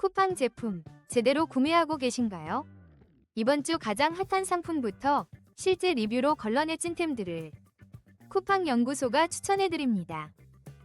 쿠팡 제품 제대로 구매하고 계신가요? 이번 주 가장 핫한 상품부터 실제 리뷰로 걸러내 찐템들을 쿠팡 연구소가 추천해드립니다.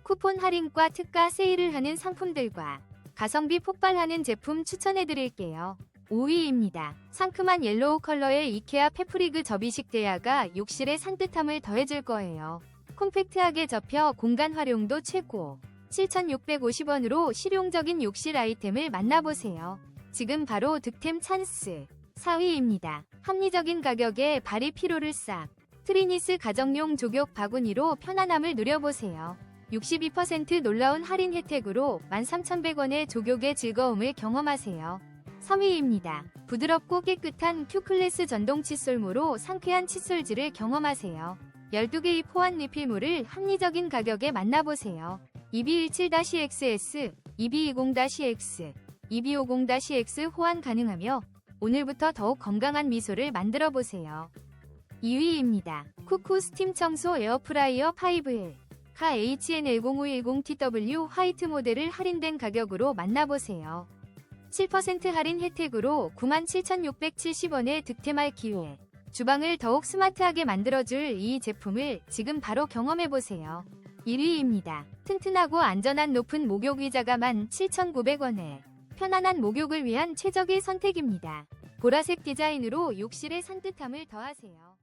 쿠폰 할인과 특가 세일을 하는 상품들과 가성비 폭발하는 제품 추천해드릴게요. 5위입니다. 상큼한 옐로우 컬러의 이케아 페프리그 접이식 대야가 욕실의 산뜻함을 더해줄 거예요. 콤팩트하게 접혀 공간 활용도 최고. 7,650원으로 실용적인 욕실 아이템을 만나보세요. 지금 바로 득템 찬스. 4위입니다. 합리적인 가격에 발이 피로를 싹. 트리니스 가정용 조격 바구니로 편안함을 누려보세요. 62% 놀라운 할인 혜택으로 13,100원의 조격의 즐거움을 경험하세요. 3위입니다. 부드럽고 깨끗한 큐클래스 전동 칫솔모로 상쾌한 칫솔질을 경험하세요. 12개의 포환 리필물을 합리적인 가격에 만나보세요. 2217-XS, 2220-X, 2250-X 호환 가능하며 오늘부터 더욱 건강한 미소를 만들어 보세요. 2위입니다. 쿠쿠 스팀 청소 에어프라이어 5L 카 HN10510TW 화이트 모델을 할인된 가격으로 만나보세요. 7% 할인 혜택으로 97,670원에 득템할 기회. 주방을 더욱 스마트하게 만들어줄 이 제품을 지금 바로 경험해보세요. 1위입니다. 튼튼하고 안전한 높은 목욕 의자가 17,900원에 편안한 목욕을 위한 최적의 선택입니다. 보라색 디자인으로 욕실의 산뜻함을 더하세요.